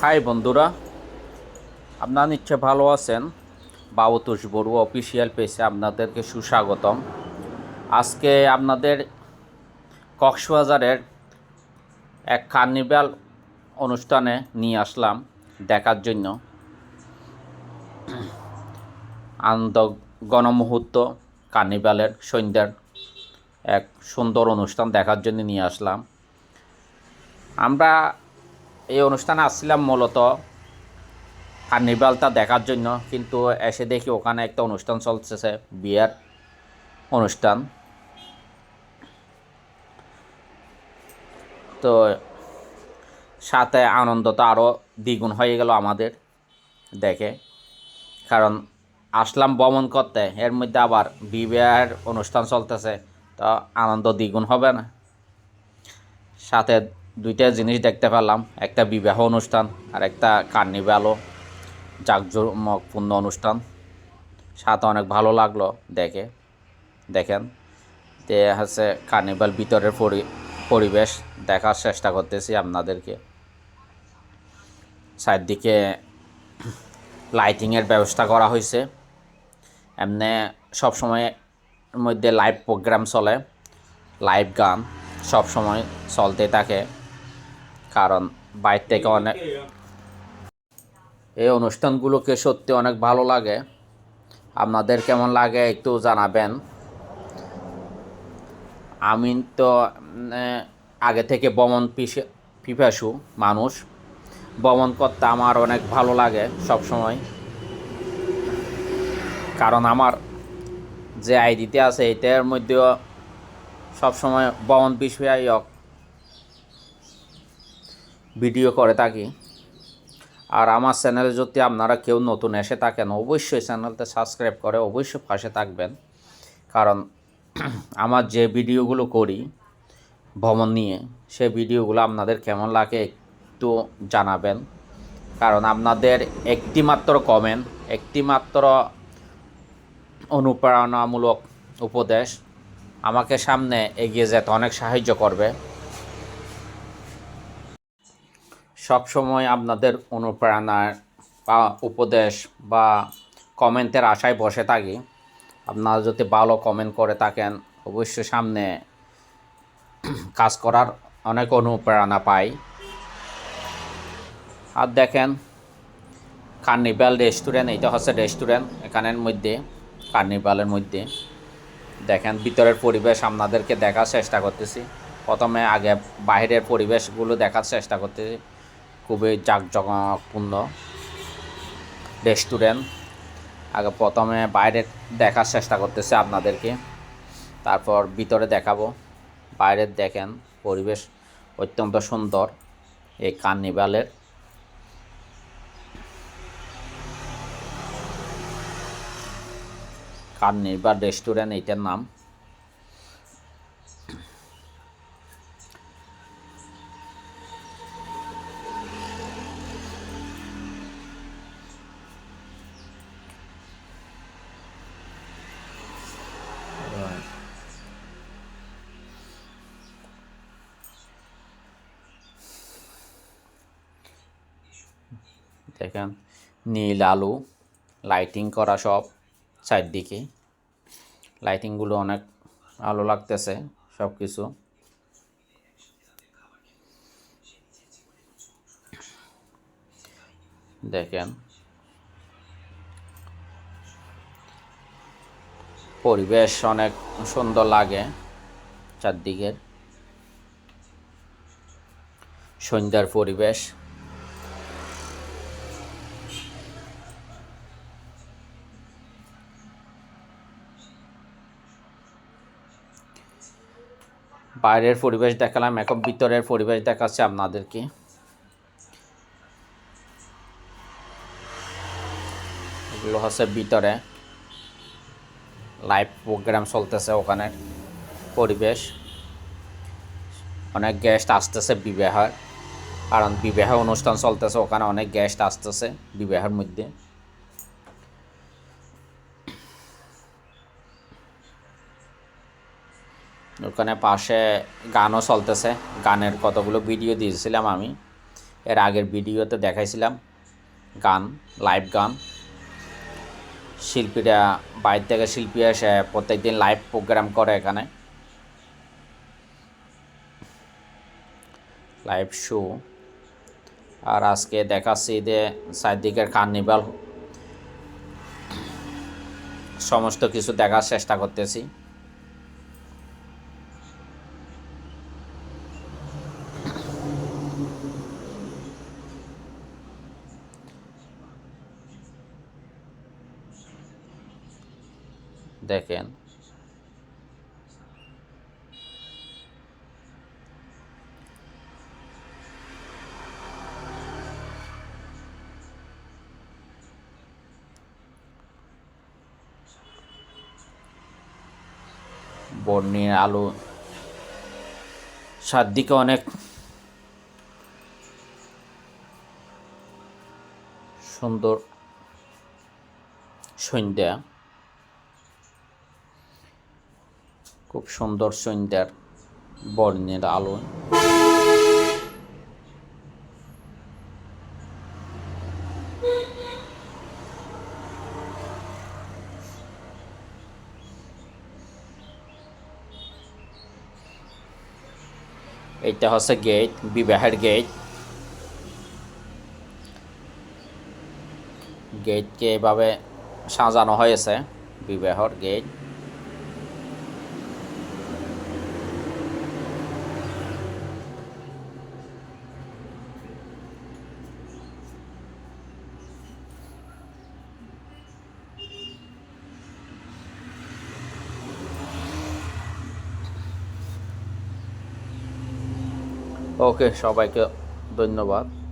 High বন্ধুরা, আপনারা নিশ্চয় ভালো আছেন। বাবুতোষ বড়ুয়া অফিসিয়াল পেজে আপনাদেরকে সুস্বাগতম। আজকে আপনাদের কক্সবাজারের এক কার্নিভাল অনুষ্ঠানে নিয়ে আসলাম দেখার জন্য। আনন্দ গণমুহূর্ত, কার্নিভালের সন্ধ্যার এক সুন্দর অনুষ্ঠান দেখার জন্য নিয়ে আসলাম। আমরা এই অনুষ্ঠানে আসছিলাম মূলত কার্নিভালটা দেখার জন্য, কিন্তু এসে দেখি ওখানে একটা অনুষ্ঠান চলতেছে, বিয়ের অনুষ্ঠান। তো সাথে আনন্দটা আরও দ্বিগুণ হয়ে গেল আমাদের দেখে। কারণ আসলাম ভ্রমণ করতে, এর মধ্যে আবার বিবাহের অনুষ্ঠান চলতেছে, তো আনন্দ দ্বিগুণ হবে না। সাথে দুইটা জিনিস দেখতে পেলাম একটা বিবাহ অনুষ্ঠান আর একটা কার্নিভালও জাঁকজমকপূর্ণ অনুষ্ঠান। সাথে অনেক ভালো লাগল দেখে, দেখেন। তে হচ্ছে কার্নিভাল ভিতরের পরি, পরিবেশ দেখার চেষ্টা করতেছি আপনাদেরকে। চারদিকে লাইটিংয়ের ব্যবস্থা করা হয়েছে। এমনি সবসময় মধ্যে লাইভ প্রোগ্রাম চলে, লাইভ গান সব সময় চলতে থাকে। কারণ বাইর থেকে অনেক এই অনুষ্ঠানগুলোকে সত্যি অনেক ভালো লাগে। আপনাদের কেমন লাগে একটু জানাবেন। আমি তো আগে থেকে ভ্রমণ পিছে পিপাসু মানুষ। ভ্রমণ করতে আমার অনেক ভালো লাগে সব সময় কারণ আমার যে আইডিতে আছে, এটার মধ্যেও সবসময় ভ্রমণ বিষয়ক ভিডিও করে থাকি। আর আমার চ্যানেলে যদি আপনারা কেউ নতুন এসে থাকেন, অবশ্যই চ্যানেলটা সাবস্ক্রাইব করে অবশ্যই পাশে থাকবেন। কারণ আমার যে ভিডিওগুলো করি ভ্রমণ নিয়ে সে ভিডিওগুলো আপনাদের কেমন লাগে একটু জানাবেন। কারণ আপনাদের একটিমাত্র কমেন্ট একটিমাত্র অনুপ্রেরণামূলক উপদেশ আমাকে সামনে এগিয়ে যেতে অনেক সাহায্য করবে। সব সময় আপনাদের অনুপ্রেরণার বা উপদেশ বা কমেন্টের আশায় বসে থাকি। আপনারা যদি ভালো কমেন্ট করে থাকেন, অবশ্যই সামনে কাজ করার অনেক অনুপ্রেরণা পাই। আর দেখেন কার্নিভাল রেস্টুরেন্ট এটা হচ্ছে রেস্টুরেন্ট এখানের মধ্যে কার্নিভালের মধ্যে। দেখেন, ভিতরের পরিবেশ আপনাদেরকে দেখার চেষ্টা করতেছি। প্রথমে আগে বাইরের পরিবেশগুলো দেখার চেষ্টা করতেছি। খুবই জাঁকজমকপূর্ণ রেস্টুরেন্ট। আগে প্রথমে বাইরে দেখার চেষ্টা করতেছে আপনাদেরকে, তারপর ভিতরে দেখাবো। বাইরে দেখেন, পরিবেশ অত্যন্ত সুন্দর এই কার্নিভালের। কার্নিভাল রেস্টুরেন্ট এইটার নাম দেখেন, নীল, আলু লাইটিং করা সব চারদিকে। লাইটিংগুলো অনেক ভালো লাগতেছে সব কিছু দেখেন, পরিবেশ অনেক সুন্দর লাগে চারদিকের। সন্ধ্যার পরিবেশ। বাইরের পরিবেশ দেখালাম, এখন ভিতরের পরিবেশ দেখাচ্ছে আপনাদেরকে। এগুলো হচ্ছে ভিতরে। লাইভ প্রোগ্রাম চলতেছে ওখানে, পরিবেশ। অনেক গেস্ট আসতেছে বিবাহের, কারণ বিবাহ অনুষ্ঠান চলতেছে ওখানে, অনেক গেস্ট আসতেছে বিবাহের মধ্যে। ওখানে পাশে গানও চলতেছে। গানের কতগুলো ভিডিও দিয়েছিলাম আমি। এর আগের ভিডিওতে দেখাইছিলাম গান লাইভ গান। শিল্পীরা বাইরে থেকে শিল্পী এসে প্রত্যেকদিন লাইভ প্রোগ্রাম করে এখানে। লাইভ শো আর আজকে দেখাচ্ছি যে চারদিকের কার্নিভাল সমস্ত কিছু দেখার চেষ্টা করতেছি। দেখেন। বর্ণির আলো চারদিকে অনেক সুন্দর সন্ধ্যা। খুব সুন্দর সন্ধ্যার বর্ণের আলো। এইটা হচ্ছে গেট, বিবাহের গেট। গেটকে এভাবে সাজানো হয়েছে, বিবাহর গেট। ওকে সবাইকে ধন্যবাদ।